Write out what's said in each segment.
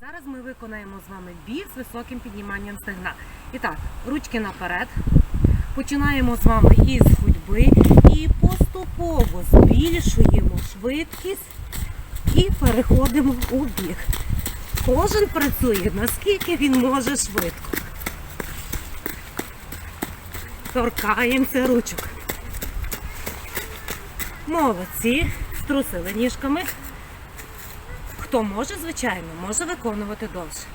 Зараз ми виконаємо з вами біг з високим підніманням стегна. І так, ручки наперед. Починаємо з вами із ходьби і поступово збільшуємо швидкість і переходимо у біг. Кожен працює наскільки він може швидко. Торкаємося ручок. Молодці, струсили ніжками. Хто може, звичайно, може виконувати довше.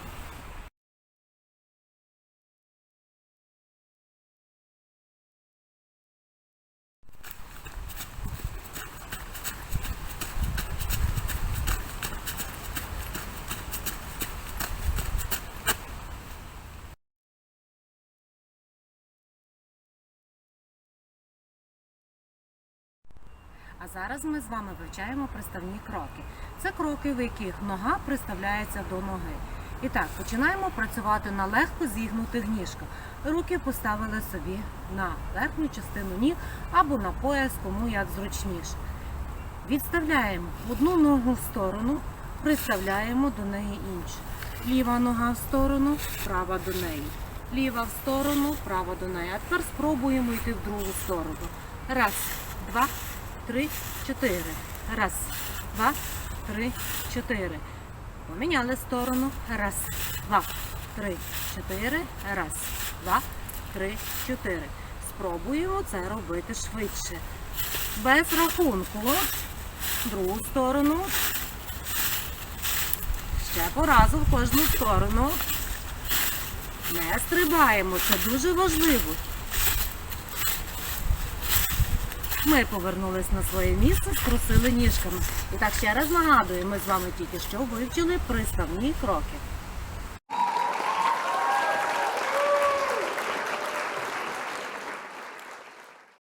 А зараз ми з вами вивчаємо приставні кроки. Це кроки, в яких нога приставляється до ноги. І так, починаємо працювати на легко зігнутих ніжках. Руки поставили собі на верхню частину ніг або на пояс, кому як зручніше. Відставляємо одну ногу в сторону, приставляємо до неї іншу. Ліва нога в сторону, права до неї. Ліва в сторону, права до неї. А тепер спробуємо йти в другу сторону. Раз, два, три, чотири. Раз, два, три, чотири. Поміняли сторону. Раз, два, три, чотири. Раз, два, три, чотири. Спробуємо це робити швидше. Без рахунку. Другу сторону. Ще по разу в кожну сторону. Не стрибаємо, це дуже важливо. Ми повернулись на своє місце, струсили ніжками. І так ще раз нагадую, ми з вами тільки що вивчили приставні кроки.